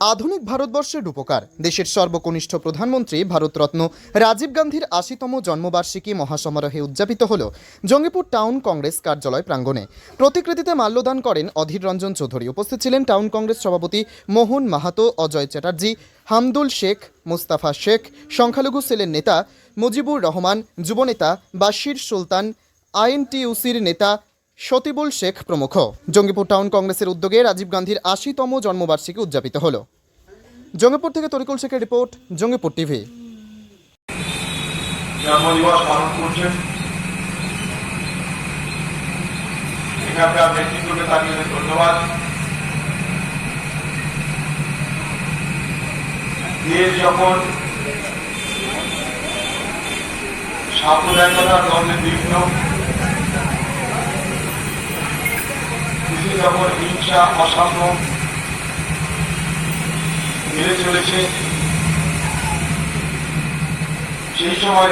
আধুনিক ভারতবর্ষের রূপকার। দেশের সর্বকনিষ্ঠ প্রধানমন্ত্রী ভারতরত্ন রাজীব গান্ধীর আশিতম জন্মবার্ষিকী মহাসমারোহে উদযাপিত হল জঙ্গিপুর টাউন কংগ্রেস কার্যালয় প্রাঙ্গণে। প্রতিকৃতিতে মাল্যদান করেন অধীর রঞ্জন চৌধুরী। উপস্থিত ছিলেন টাউন কংগ্রেস সভাপতি মোহন মাহাতো, অজয় চ্যাটার্জি, হামদুল শেখ, মুস্তাফা শেখ, সংখ্যালঘু সেলের নেতা মুজিবুর রহমান, যুবনেতা বাশির সুলতান আইএনটিইউসির নেতা সতিবুল শেখ প্রমুখ। জঙ্গিপুর টাউন কংগ্রেসের উদ্যোগে রাজীব গান্ধীর আশিতম জন্মবার্ষিকী উদযাপিত হলো। জঙ্গিপুর থেকে তরিকুল শেখের রিপোর্ট, জঙ্গিপুর টিভি। ধন্যবাদ। সাম্প্রদায়িকতার বিঘ্ন যখন হিংসা অসাম্য বেড়ে চলেছে সেই সময়